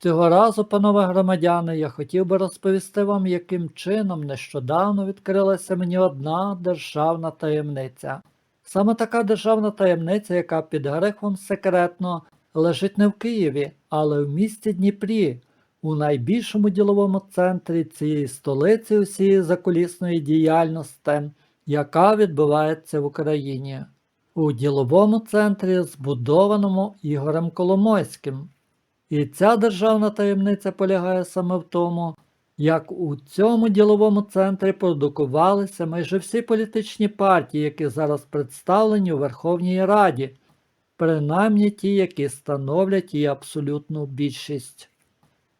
Цього разу, панове громадяни, я хотів би розповісти вам, яким чином нещодавно відкрилася мені одна державна таємниця. Саме така державна таємниця, яка під грифом секретно лежить не в Києві, але в місті Дніпрі, у найбільшому діловому центрі цієї столиці усієї закулісної діяльності, яка відбувається в Україні. У діловому центрі, збудованому Ігорем Коломойським. І ця державна таємниця полягає саме в тому, як у цьому діловому центрі продукувалися майже всі політичні партії, які зараз представлені у Верховній Раді, принаймні ті, які становлять її абсолютну більшість.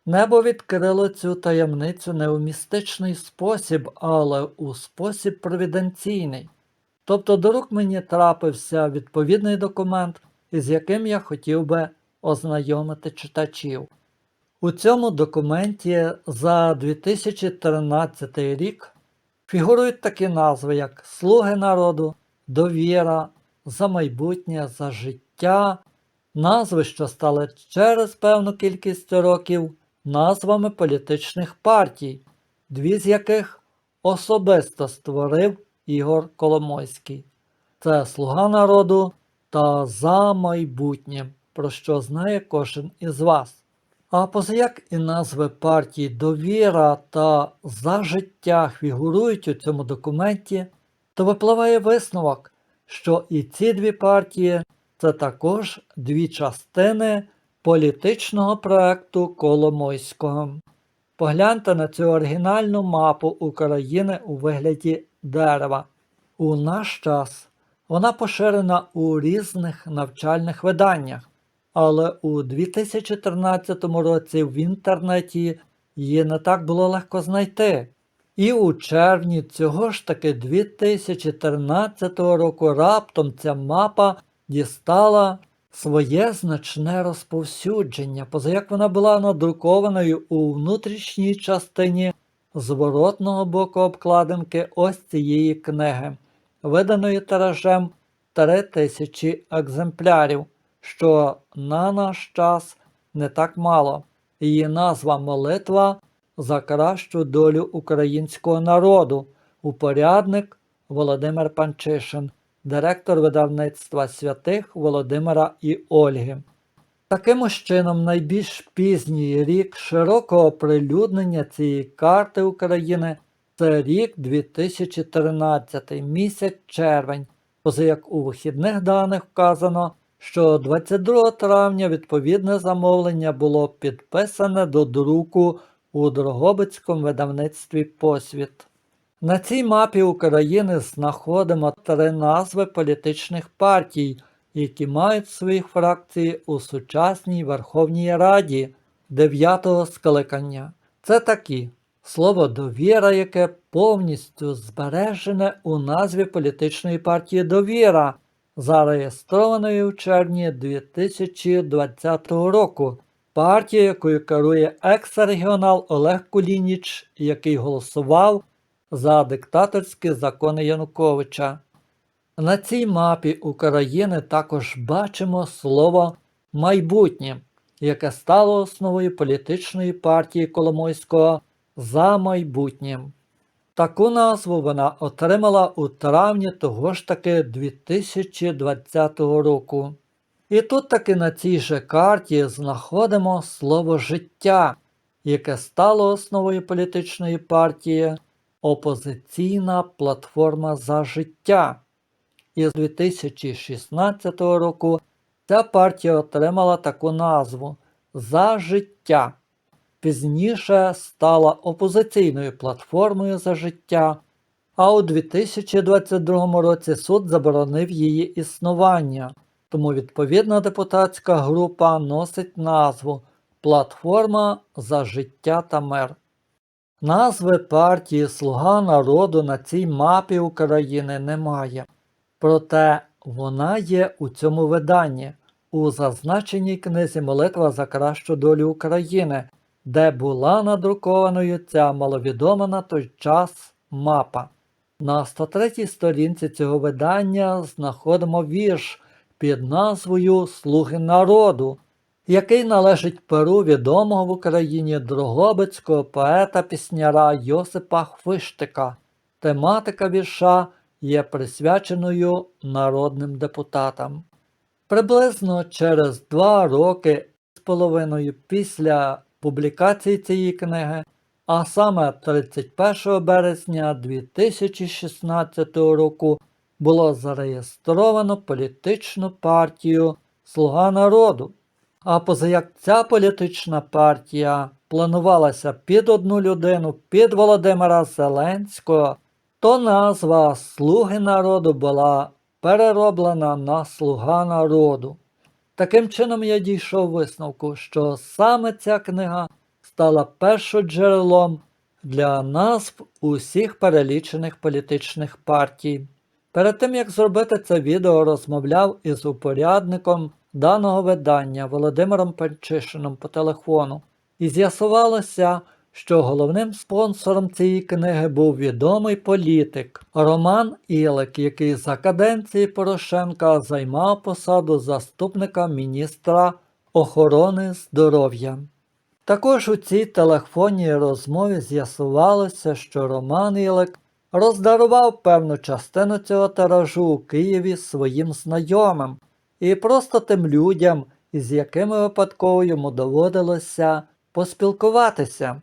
Небо відкрило цю таємницю не у містичний спосіб, але у спосіб провіденційний. Тобто до рук мені трапився відповідний документ, із яким я хотів би ознайомити читачів. У цьому документі за 2013 рік фігурують такі назви, як Слуги народу, Довіра, За майбутнє, За життя, назви, що стали через певну кількість років назвами політичних партій, дві з яких особисто створив Ігор Коломойський. Це Слуга народу та За майбутнє, про що знає кожен із вас. А позаяк і назви партій Довіра та За життя фігурують у цьому документі, то випливає висновок, що і ці дві партії це також дві частини політичного проекту Коломойського. Погляньте на цю оригінальну мапу України у вигляді дерева. У наш час вона поширена у різних навчальних виданнях, але у 2013 році в інтернеті її не так було легко знайти. І у червні цього ж таки 2013 року раптом ця мапа дістала своє значне розповсюдження, позаяк вона була надрукованою у внутрішній частині зворотного боку обкладинки ось цієї книги, виданої тиражем 3000 екземплярів, що на наш час не так мало. Її назва Молитва за кращу долю українського народу, упорядник Володимир Панчишин, директор видавництва святих Володимира і Ольги. Таким чином, найбільш пізній рік широкого оприлюднення цієї карти України це рік 2013, місяць червень, поза як у вихідних даних вказано, що 22 травня відповідне замовлення було підписане до друку у Дрогобицькому видавництві Посвіт. На цій мапі України знаходимо три назви політичних партій, які мають свої фракції у сучасній Верховній Раді 9-го скликання. Це такі слово довіра, яке повністю збережене у назві політичної партії Довіра, зареєстрованої у червні 2020 року. Партія, якою керує екс-регіонал Олег Кулініч, який голосував за диктаторські закони Януковича. На цій мапі України також бачимо слово майбутнє, яке стало основою політичної партії Коломойського за майбутнім. Таку назву вона отримала у травні того ж таки 2020 року. І тут таки на цій же карті знаходимо слово життя, яке стало основою політичної партії Опозиційна платформа за життя. І з 2016 року ця партія отримала таку назву За життя. Пізніше стала опозиційною платформою за життя, а у 2022 році суд заборонив її існування, тому відповідна депутатська група носить назву Платформа за життя та мир. Назви партії Слуга народу на цій мапі України немає. Проте вона є у цьому виданні, у зазначеній книзі Молитва за кращу долю України, де була надрукованою ця маловідома на той час мапа. На 103 сторінці цього видання знаходимо вірш під назвою Слуги народу, який належить перу відомого в Україні дрогобицького поета-пісняра Йосипа Хвиштика. Тематика вірша є присвяченою народним депутатам. Приблизно через два роки з половиною після публікації цієї книги, а саме 31 березня 2016 року, було зареєстровано політичну партію Слуга народу. А позаяк ця політична партія планувалася під одну людину, під Володимира Зеленського, то назва Слуги народу була перероблена на Слуга народу. Таким чином я дійшов висновку, що саме ця книга стала першоджерелом для назв усіх перелічених політичних партій. Перед тим як зробити це відео, розмовляв із упорядником даного видання Володимиром Панчишином по телефону, і з'ясувалося, що головним спонсором цієї книги був відомий політик Роман Ілик, який за каденції Порошенка займав посаду заступника міністра охорони здоров'я. Також у цій телефонній розмові з'ясувалося, що Роман Ілик роздарував певну частину цього тиражу у Києві своїм знайомим і просто тим людям, із якими випадково йому доводилося поспілкуватися.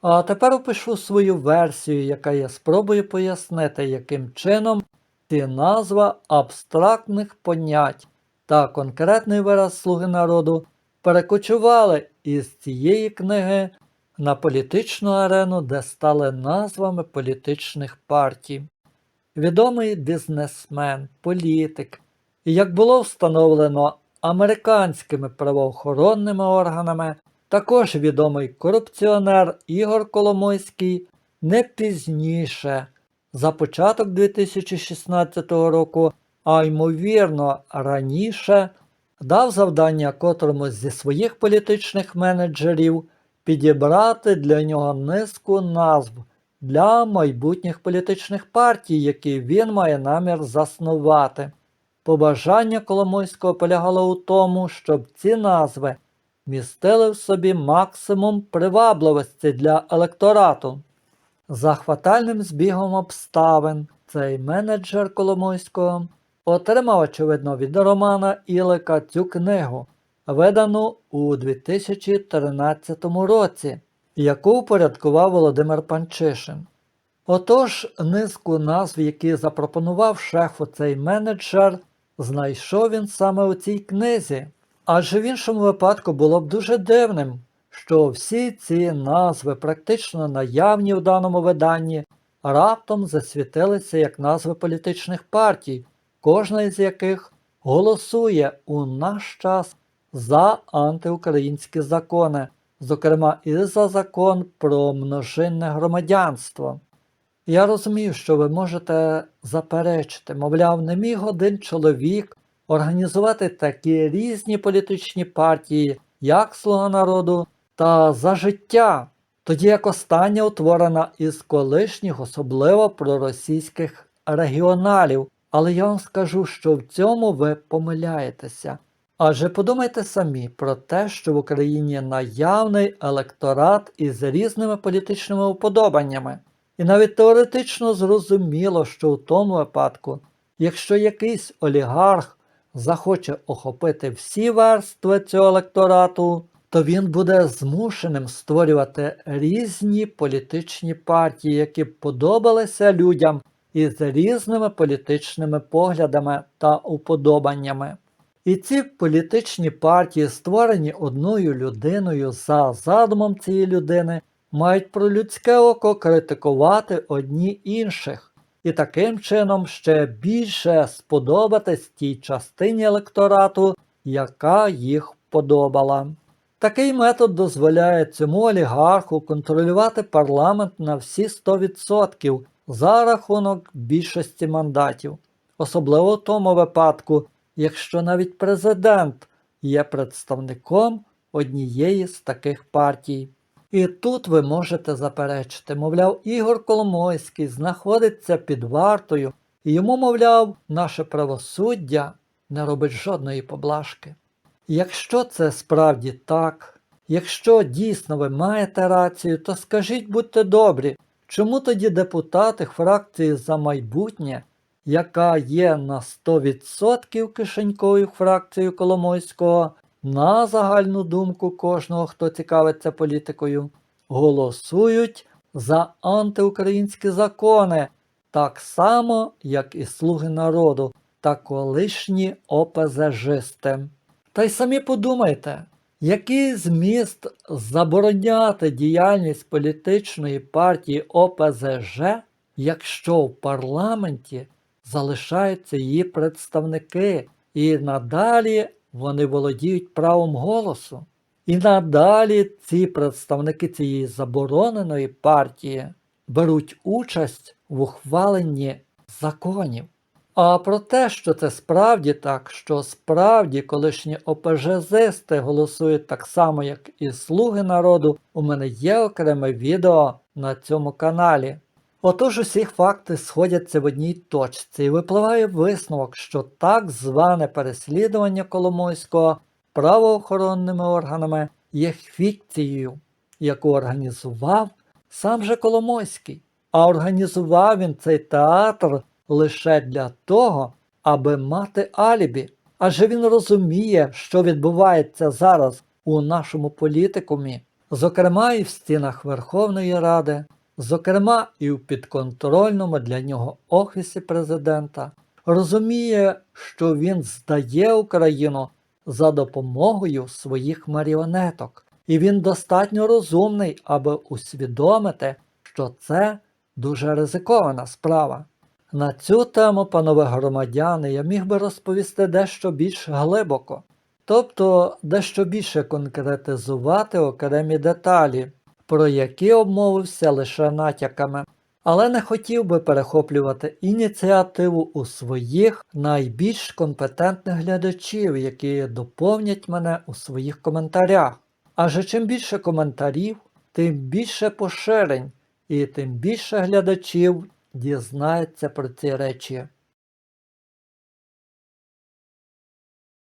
А тепер опишу свою версію, яка я спробую пояснити, яким чином ці назва абстрактних понять та конкретний вираз слуги народу перекочували із цієї книги на політичну арену, де стали назвами політичних партій. Відомий бізнесмен, політик, як було встановлено американськими правоохоронними органами, також відомий корупціонер Ігор Коломойський не пізніше, за початок 2016 року, а ймовірно раніше, дав завдання котрому зі своїх політичних менеджерів підібрати для нього низку назв для майбутніх політичних партій, які він має намір заснувати. Побажання Коломойського полягало у тому, щоб ці назви містили в собі максимум привабливості для електорату. За хватальним збігом обставин цей менеджер Коломойського отримав, очевидно, від Романа Ілика цю книгу, видану у 2013 році, яку упорядкував Володимир Панчишин. Отож, низку назв, які запропонував шефу цей менеджер, знайшов він саме у цій книзі. Адже в іншому випадку було б дуже дивним, що всі ці назви, практично наявні в даному виданні, раптом засвітилися як назви політичних партій, кожна із яких голосує у наш час за антиукраїнські закони, зокрема і за закон про множинне громадянство. Я розумію, що ви можете заперечити, мовляв, не міг один чоловік організувати такі різні політичні партії, як Слуга народу та за життя, тоді як остання утворена із колишніх, особливо проросійських регіоналів. Але я вам скажу, що в цьому ви помиляєтеся. Адже подумайте самі про те, що в Україні наявний електорат із різними політичними уподобаннями. І навіть теоретично зрозуміло, що в тому випадку, якщо якийсь олігарх захоче охопити всі верстви цього електорату, то він буде змушеним створювати різні політичні партії, які подобалися людям із різними політичними поглядами та уподобаннями. І ці політичні партії, створені одною людиною за задумом цієї людини, мають про людське око критикувати одні інших, і таким чином ще більше сподобатись тій частині електорату, яка їх вподобала. Такий метод дозволяє цьому олігарху контролювати парламент на всі 100% за рахунок більшості мандатів, особливо в тому випадку, якщо навіть президент є представником однієї з таких партій. І тут ви можете заперечити, мовляв, Ігор Коломойський знаходиться під вартою, і йому, мовляв, наше правосуддя не робить жодної поблажки. Якщо це справді так, якщо дійсно ви маєте рацію, то скажіть, будьте добрі, чому тоді депутати фракції за майбутнє, яка є на 100% кишенькою фракцією Коломойського, на загальну думку кожного, хто цікавиться політикою, голосують за антиукраїнські закони, так само, як і слуги народу та колишні ОПЗЖисти. Та й самі подумайте, який зміст забороняти діяльність політичної партії ОПЗЖ, якщо в парламенті залишаються її представники, і надалі вони володіють правом голосу. І надалі ці представники цієї забороненої партії беруть участь в ухваленні законів. А про те, що це справді так, що справді колишні ОПЖЗисти голосують так само, як і слуги народу, у мене є окреме відео на цьому каналі. Отож усі факти сходяться в одній точці і випливає висновок, що так зване переслідування Коломойського правоохоронними органами є фікцією, яку організував сам же Коломойський. А організував він цей театр лише для того, аби мати алібі. Адже він розуміє, що відбувається зараз у нашому політикумі, зокрема і в стінах Верховної Ради, зокрема і в підконтрольному для нього офісі президента, розуміє, що він здає Україну за допомогою своїх маріонеток, і він достатньо розумний, аби усвідомити, що це дуже ризикована справа. На цю тему, панове громадяни, я міг би розповісти дещо більш глибоко, тобто дещо більше конкретизувати окремі деталі, про які обмовився лише натяками, але не хотів би перехоплювати ініціативу у своїх найбільш компетентних глядачів, які доповнять мене у своїх коментарях. Адже чим більше коментарів, тим більше поширень і тим більше глядачів дізнається про ці речі.